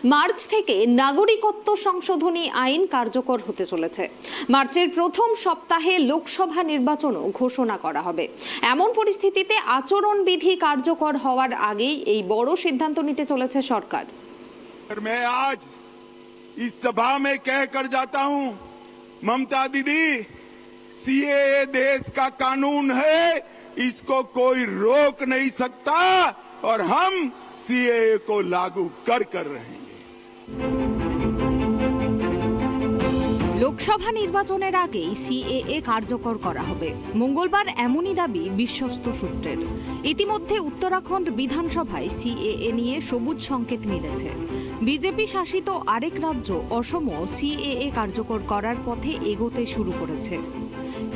March থেকে নাগরিকত্ব সংশোধনী আইন কার্যকর হতে চলেছে মার্চের প্রথম সপ্তাহে লোকসভা নির্বাচনও ঘোষণা করা হবে এমন পরিস্থিতিতে আচরণবিধি কার্যকর হওয়ার আগেই এই বড় সিদ্ধান্ত নিতে চলেছে সরকার और मैं आज इस सभा में कह कर जाता हूं ममता दीदी सीएए देश का कानून है इसको कोई रोक नहीं सकता और हम सीएए को लागू कर कर रहेंगे লোকসভা নির্বাচনের আগেই সিএএ কার্যকর করা হবে। মঙ্গলবার এমনই দাবি বিশ্বস্ত সূত্রের। ইতিমধ্যে উত্তরাখণ্ড বিধানসভায় সিএএ নিয়ে সবুজ সংকেত মিলেছে। বিজেপি শাসিত আরেক রাজ্য অসমও সিএএ কার্যকর করার পথে এগোতে শুরু করেছে।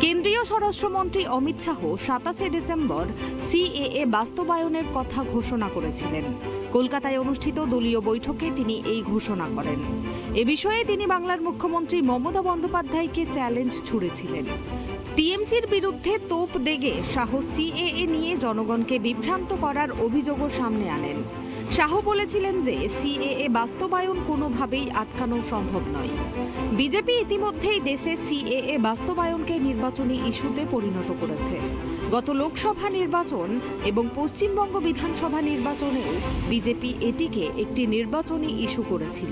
কেন্দ্রীয় স্বরাষ্ট্রমন্ত্রী অমিত শাহ সাতাশে ডিসেম্বর সিএএ বাস্তবায়নের কথা ঘোষণা করেছিলেন। কলকাতায় অনুষ্ঠিত দলীয় বৈঠকে তিনি এই ঘোষণা করেন। এ বিষয়ে তিনি বাংলার মুখ্যমন্ত্রী মমতা বন্দ্যোপাধ্যায়কে চ্যালেঞ্জ ছুড়েছিলেন। টিএমসির বিরুদ্ধে তোপ দেগে শাহ সিএএ নিয়ে জনগণকে বিভ্রান্ত করার অভিযোগও সামনে আনেন। শাহ বলেছিলেন যে সিএএ বাস্তবায়ন কোনোভাবেই আটকানো সম্ভব নয়। বিজেপি ইতিমধ্যেই দেশে সিএএ বাস্তবায়নকে নির্বাচনী ইস্যুতে পরিণত করেছে। গত লোকসভা নির্বাচন এবং পশ্চিমবঙ্গ বিধানসভা নির্বাচনেও বিজেপি এটিকে একটি নির্বাচনী ইস্যু করেছিল।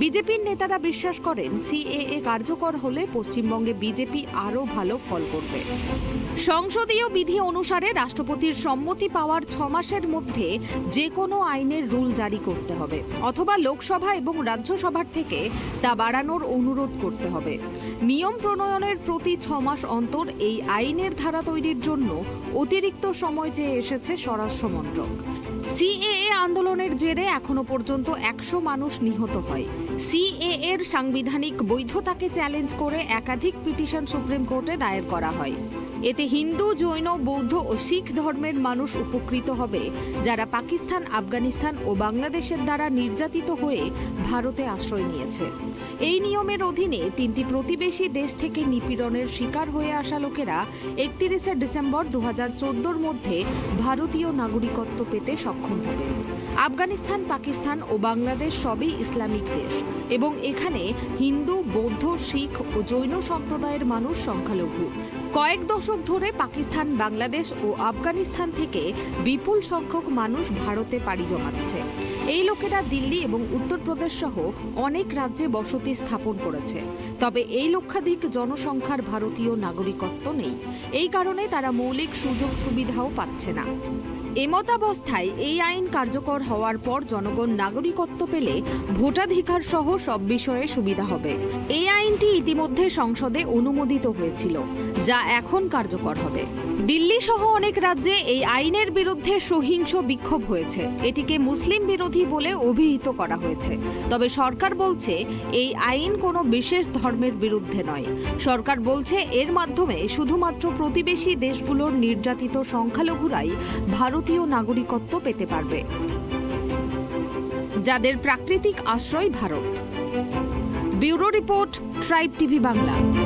বিজেপির নেতারা বিশ্বাস করেন সিএএ কার্যকর হলে পশ্চিমবঙ্গে বিজেপি আরও ভালো ফল করবে। সংসদীয় বিধি অনুসারে রাষ্ট্রপতির সম্মতি পাওয়ার ছ মাসের মধ্যে যে কোনো আইনের রুল জারি করতে হবে, অথবা লোকসভা এবং রাজ্যসভার থেকে তা বাড়ানোর অনুরোধ করতে হবে। নিয়ম প্রণয়নের প্রতি ছ মাস অন্তর এই আইনের ধারা তৈরির জন্য অতিরিক্ত সময় চেয়ে এসেছে স্বরাষ্ট্র মন্ত্রক। সিএএ আন্দোলনের জেরে এখনও পর্যন্ত একশো মানুষ নিহত হয়। সিএ এর সাংবিধানিক বৈধতাকে চ্যালেঞ্জ করে একাধিক পিটিশন সুপ্রিম কোর্টে দায়ের করা হয়। এতে হিন্দু, জৈন, বৌদ্ধ ও শিখ ধর্মের মানুষ উপকৃত হবে, যারা পাকিস্তান, আফগানিস্তান ও বাংলাদেশের দ্বারা নির্যাতিত হয়ে ভারতে আশ্রয় নিয়েছে। এই নিয়মের অধীনে তিনটি প্রতিবেশী দেশ থেকে নিপীড়নের শিকার হয়ে আসা লোকেরা একত্রিশে ডিসেম্বর দু হাজার মধ্যে ভারতীয় নাগরিকত্ব পেতে সক্ষম হবে। আফগানিস্তান, পাকিস্তান ও বাংলাদেশ সবই ইসলামিক দেশ এবং এখানে হিন্দু, বৌদ্ধ, শিখ ও জৈন সম্প্রদায়ের মানুষ সংখ্যালঘু। কয়েক দশক ধরে পাকিস্তান, বাংলাদেশ ও আফগানিস্তান থেকে বিপুল সংখ্যক মানুষ ভারতে পাড়ি জমাচ্ছে। এই লোকেরা দিল্লি এবং উত্তরপ্রদেশ সহ অনেক রাজ্যে বসতি স্থাপন করেছে। তবে এই লক্ষাধিক জনসংখ্যার ভারতীয় নাগরিকত্ব নেই। এই কারণে তারা মৌলিক সুযোগ সুবিধাও পাচ্ছে না। এমতাবস্থায় এই আইন কার্যকর হওয়ার পর জনগণ নাগরিকত্ব পেলে ভোটাধিকার সহ সব বিষয়ে সুবিধা হবে। এই আইনটি ইতিমধ্যে সংসদে অনুমোদিত হয়েছিল, যা এখন কার্যকর হবে। দিল্লি সহ অনেক রাজ্যে এই আইনের বিরুদ্ধে সহিংস বিক্ষোভ হয়েছে। এটিকে মুসলিম বিরোধী বলে অভিহিত করা হয়েছে। তবে সরকার বলছে, এই আইন কোনো বিশেষ ধর্মের বিরুদ্ধে নয়। সরকার বলছে, এর মাধ্যমে শুধুমাত্র প্রতিবেশী দেশগুলোর নির্যাতিত সংখ্যালঘুরাই ভারতীয় নাগরিকত্ব পেতে পারবে। যাদের প্রাকৃতিক আশ্রয় Bharat. Bureau report, tribe TV Bangla.